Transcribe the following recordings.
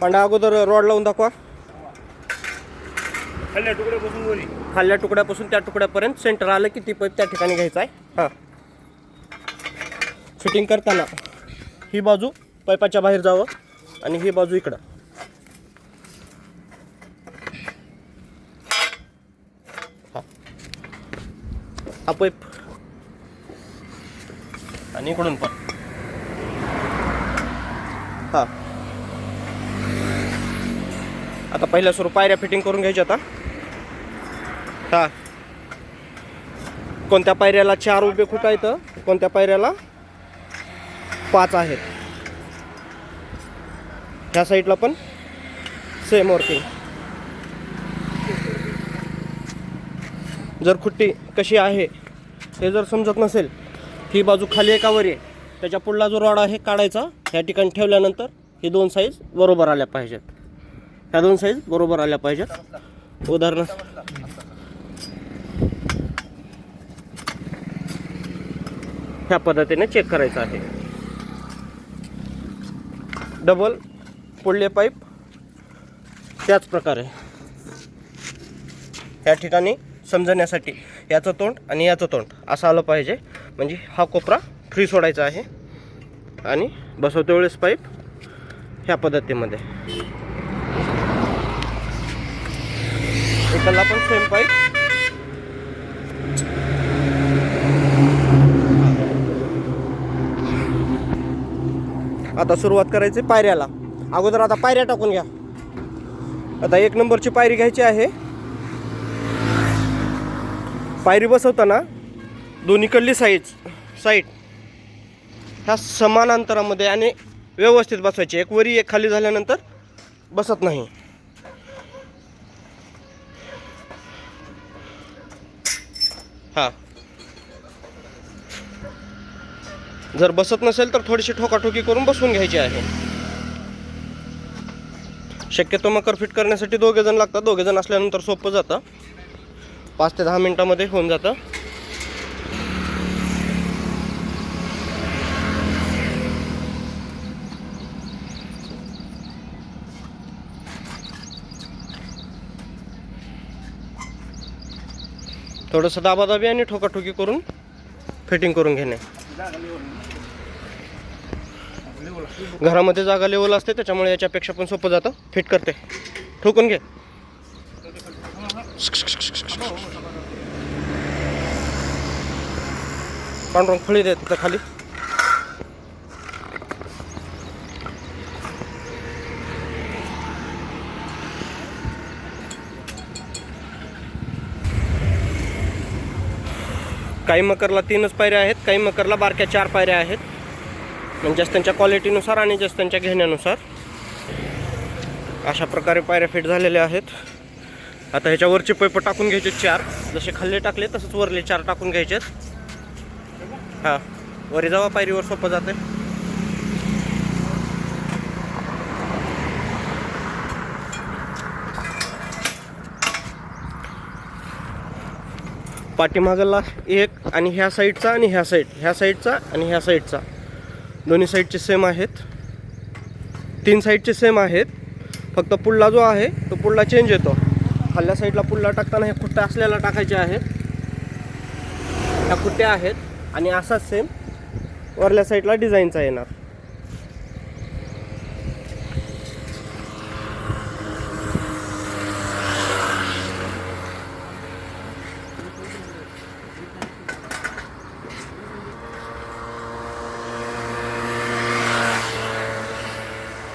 पांडा अगोदर रॉड लावून दाखवा. खाल्ल्या तुकड्यापासून वरी. खाल्ल्या तुकड्यापासून त्या तुकड्यापर्यंत सेंटर आलं की ती पाईप त्या ठिकाणी घ्यायचा आहे. हां. फिटिंग करताना ही बाजू पाईपाच्या बाहेर जावं आणि ही बाजू इकडं. हा. हा पाईप आणि इकडून पण. हा. आता पहिल्या सुरू. पायऱ्या फिटिंग करून घ्यायच्या आता. हा. कोणत्या पायऱ्याला चार उभे खूट आहेत? कोणत्या पायऱ्याला? पाच आहेत. ह्या साईडला पण सेम वर्किंग जर खुट्टी कशी आहे हे जर समजत नसेल ही बाजू खाली एकावर आहे? त्याच्या पुढला जो रॉड आहे काढायचा. ह्या ठिकाणी ठेवल्यानंतर ही दोन साईज बरोबर आल्या पाहिजेत. ह्या दोन साईज बरोबर आल्या पाहिजेत. उदाहरण ह्या पद्धतीने चेक करायचं आहे. डबल पुढले पाईप त्याच प्रकारे. या ठिकाणी समजण्यासाठी याचं तोंड आणि याचं तोंड असं आलं पाहिजे. म्हणजे हा कोपरा फ्री सोडायचा आहे. आणि बसवते वेळेस पाईप ह्या पद्धतीमध्ये. एकाला पण सेम पाईप आता सुरुवात करायची पायऱ्याला. अगोदर आता पायऱ्या टाकून घ्या. आता एक नंबरची पायरी घ्यायची आहे. पायरी बसवताना दोन्हीकडली साईज साईड ह्या समान अंतरामध्ये आणि व्यवस्थित बसवायची. एक वरी एक खाली झाल्यानंतर बसत नाही. हां. जर बसत नसेल तर थोडीशी ठोकाठोकी करून बसवून घ्यायची आहे. शक्यतो मकर फिट करण्यासाठी दोघे जण लागतात. दोघे जण असल्यानंतर सोपं जातं. पाच ते दहा मिनटामध्ये होऊन जातं. थोडंसं दाबादाबी आणि ठोकाठोकी करून फिटिंग करून घेणे. घरामध्ये जागा लेवल असते त्याच्यामुळे याच्यापेक्षा पण सोपं जातं. फिट करते. ठोकून घे. पांढरंग फळी देत खाली. काही मकरला तीनच पायऱ्या आहेत काही मकरला बारक्या चार पायऱ्या आहेत. म्हणजे त्यांच्या क्वालिटीनुसार आणि जस त्यांच्या घेण्यानुसार. अशा प्रकारे पायऱ्या फिट झालेल्या आहेत. आता ह्याच्यावरचे पैप टाकून घ्यायचे चार. जसे खाल्ले टाकले तसंच वरले चार टाकून घ्यायचेत. हां वरी जावा पायरीवर सोपं जाते पाठीमागला एक आणि ह्या साईडचा आणि ह्या साईड ह्या साईडचा आणि ह्या साईडचा. दोन्ही साईडचे सेम आहेत. तीन साईडचे सेम आहेत. फक्त पुढला जो आहे तो पुढला चेंज येतो. खाल्ल्या साईडला पुढला टाकताना हे खुट्ट्या असलेला टाकायचे आहेत. ह्या खुट्ट्या आहेत आणि असाच सेम वरल्या साईडला डिझाईनचा येणार.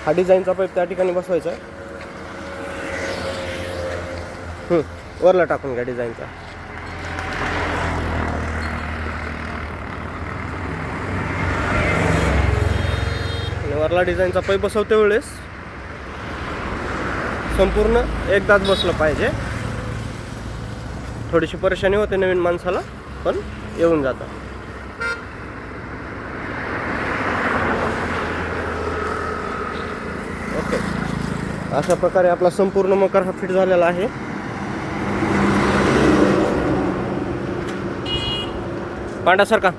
हा डिझाईनचा पाईप त्या ठिकाणी बसवायचा. आहे वरला टाकून घ्या डिझाईनचा. आणि वरला डिझाईनचा पाईप बसवते वेळेस. संपूर्ण एकदाच बसलं पाहिजे. थोडीशी परेशानी होते नवीन माणसाला पण येऊन ओके अशा प्रकारे आपला संपूर्ण मकर हा फिट झालेला आहे. पांडा सारखा